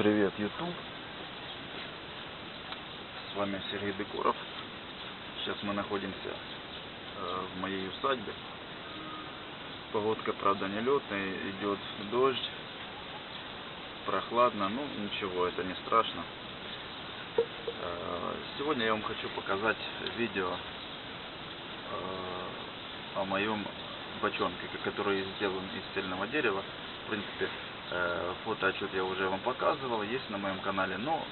Привет, YouTube. С вами Сергей Декуров. Сейчас мы находимся э, в моей усадьбе. Погодка, правда, нелетная, идет дождь, прохладно, ну ничего, это не страшно. Э, Сегодня я вам хочу показать видео э, о моем бочонке, который сделан из цельного дерева. В принципе, фотоотчет я уже вам показывал, есть на моем канале, но,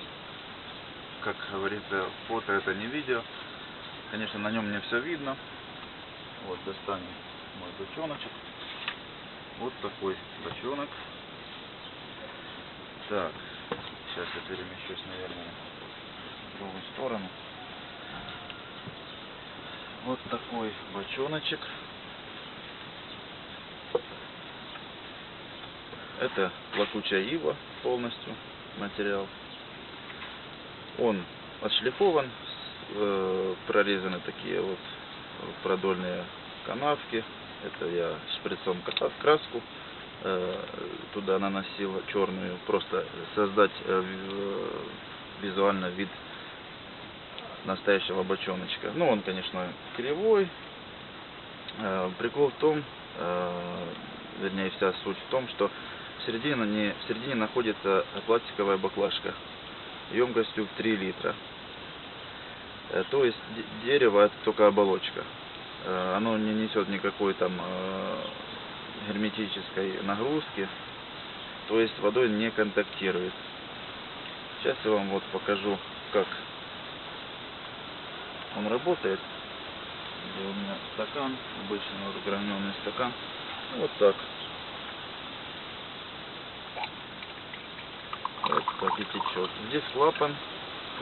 как говорится, фото это не видео. Конечно, на нем не все видно. Вот, достанем мой бочоночек. Вот такой бочонок. Так, сейчас я перемещусь, наверное, в другую сторону. Вот такой бочоночек. Это плакучая ива полностью материал. Он отшлифован, э, прорезаны такие вот продольные канавки. Это я шприцом краску э, туда наносил черную, просто создать э, визуально вид настоящего бочоночка. Ну, он, конечно, кривой. Э, Прикол в том, э, вернее, вся суть в том, что в середине, не, в середине находится пластиковая баклажка емкостью в 3 литра. Э, То есть де- дерево это только оболочка. Э, Оно не несет никакой там э, герметической нагрузки. То есть водой не контактирует. Сейчас я вам вот покажу, как он работает. Где у меня стакан, обычный вот граненый стакан. Вот так. Вот так и течет. Здесь клапан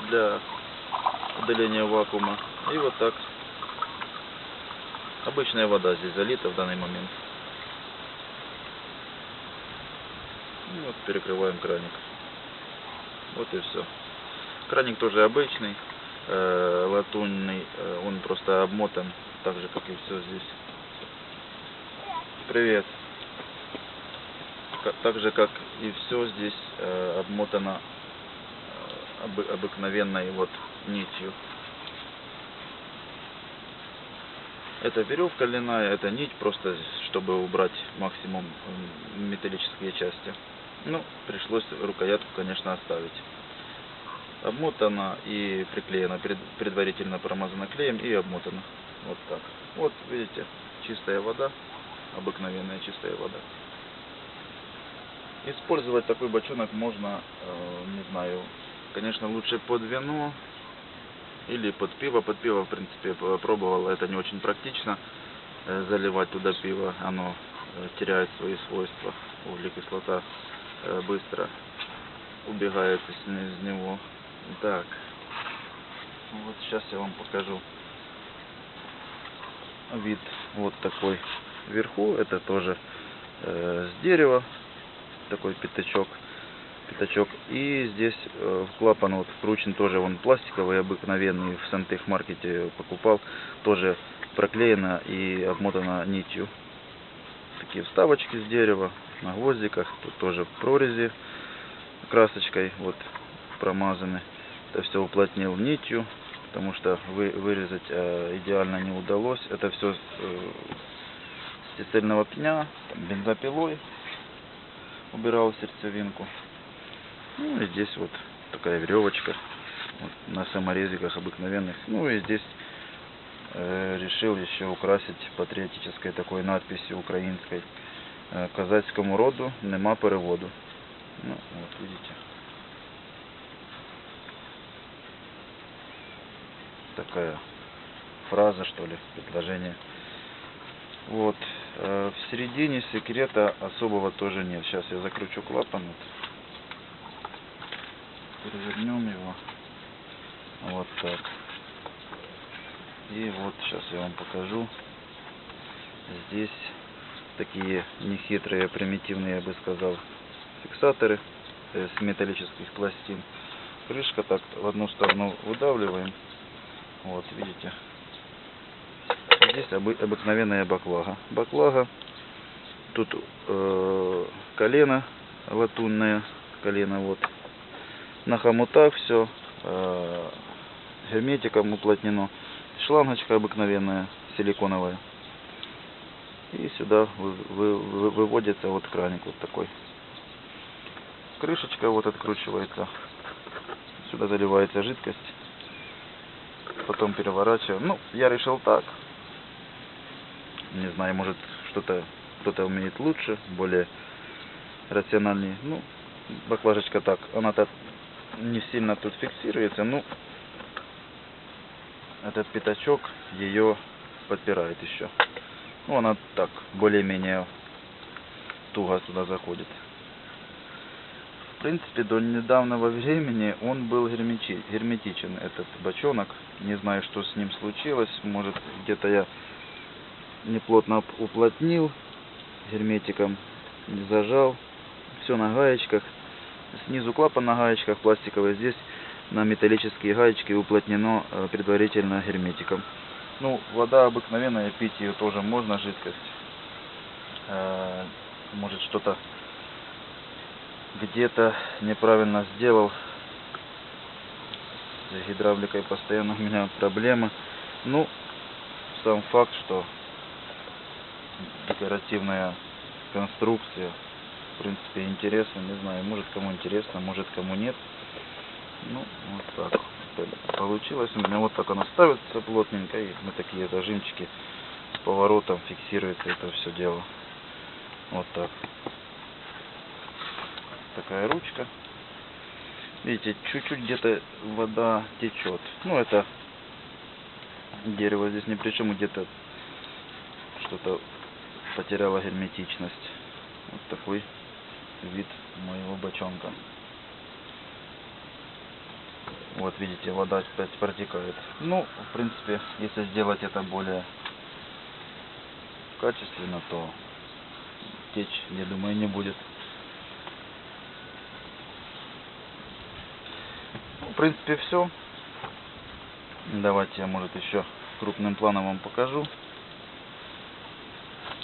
для удаления вакуума. И вот так. Обычная вода здесь залита в данный момент. И вот перекрываем краник. Вот и все. Краник тоже обычный, э, латунный, э, он просто обмотан, так же как и все здесь. Привет. Так же как и все здесь э, обмотано э, обы- обыкновенной вот нитью. Это веревка льняная, это нить, просто чтобы убрать максимум м, металлические части. Ну, пришлось рукоятку, конечно, оставить. Обмотана и приклеена, пред- предварительно промазана клеем и обмотана. Вот так. Вот, видите, чистая вода, обыкновенная чистая вода. Использовать такой бочонок можно, э, не знаю, конечно, лучше под вино или под пиво. Под пиво, в принципе, пробовал, это не очень практично. э, Заливать туда пиво, оно э, теряет свои свойства. Углекислота быстро убегает из, из него. Так, вот сейчас я вам покажу вид вот такой вверху. Это тоже э, с дерева, такой пятачок. пятачок. И здесь э, в клапан вот вкручен тоже он пластиковый, обыкновенный, в сантехмаркете покупал. Тоже проклеено и обмотано нитью. Такие вставочки с дерева на гвоздиках. Тут тоже прорези красочкой вот промазаны. Это все уплотнил нитью, потому что вы, вырезать э, идеально не удалось. Это все с, э, с пня, там, бензопилой убирал сердцевинку. Ну и здесь вот такая веревочка вот, на саморезиках обыкновенных. Ну и здесь э, решил еще украсить патриотической такой надписью украинской. Э, Казацькому роду нема переводу. Ну, вот видите. Такая фраза, что ли, предложение. Вот. Э, В середине секрета особого тоже нет. Сейчас я закручу клапан. Вот. Перевернем его. Вот так. И вот сейчас я вам покажу. Здесь такие нехитрые, примитивные, я бы сказал, фиксаторы э, с металлических пластин. Крышка так в одну сторону выдавливаем. Вот, видите. Обы- обыкновенная баклага. Баклага. Тут э, колено латунное, колено вот на хомутах все герметиком уплотнено. Шлангочка обыкновенная, силиконовая. И сюда вы- вы- вы- выводится вот краник вот такой. Крышечка вот откручивается. Сюда заливается жидкость. Потом переворачиваем. Ну, я решил так. Не знаю, может что-то кто-то умеет лучше, более рациональнее. Ну, баклажечка так, она так не сильно тут фиксируется, ну, этот пятачок ее подпирает еще. Ну, она так, более-менее туго сюда заходит. В принципе, до недавнего времени он был гермети- герметичен, этот бочонок. Не знаю, что с ним случилось. Может, где-то я неплотно уплотнил герметиком, не зажал. Все на гаечках. Снизу клапан на гаечках пластиковый, здесь на металлические гаечки уплотнено э, предварительно герметиком. Ну, вода обыкновенная, пить ее тоже можно, жидкость. Э, Может, что-то где-то неправильно сделал. С гидравликой постоянно у меня проблемы. Ну, сам факт, что декоративная конструкция, в принципе, интересно, не знаю, может кому интересно, может кому нет. Ну, вот так получилось. У меня вот так оно ставится плотненько, и на такие зажимчики с поворотом фиксируется это все дело. Вот так. Такая ручка. Видите, чуть-чуть где-то вода течет. Ну, это дерево здесь ни при чем, где-то что-то потеряло герметичность. Вот такой вид моего бочонка. Вот видите, вода опять протекает. Ну, в принципе, если сделать это более качественно, то течь, я думаю, не будет. Ну, в принципе, все. Давайте я, может, еще крупным планом вам покажу,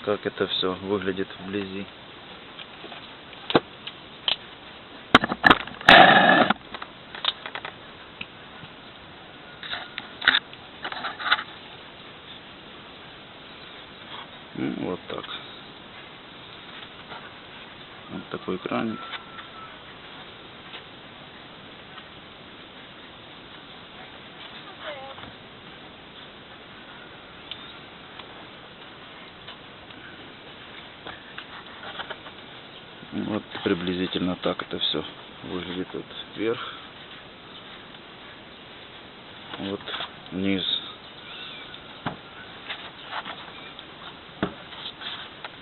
как это все выглядит вблизи. Ну, вот так. Вот такой краник. Вот приблизительно так это все выглядит вот вверх. Вот низ.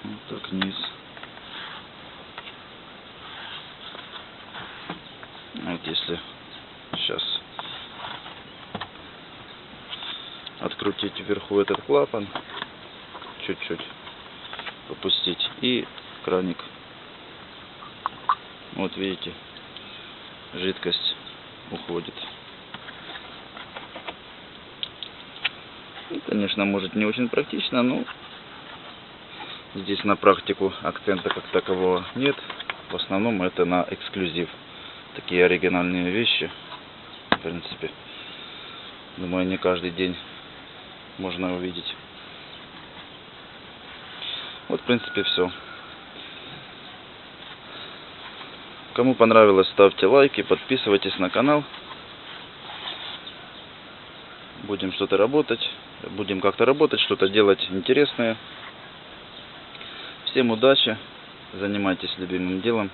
Вот так низ. Вот если сейчас открутить вверху этот клапан, чуть-чуть попустить и краник. Вот видите, жидкость уходит. Конечно, может не очень практично, но здесь на практику акцента как такового нет. В основном это на эксклюзив. Такие оригинальные вещи, в принципе, думаю, не каждый день можно увидеть. Вот, в принципе, все. Кому понравилось, ставьте лайки, подписывайтесь на канал. Будем что-то работать, будем как-то работать, что-то делать интересное. Всем удачи, занимайтесь любимым делом.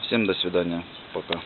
Всем до свидания, пока.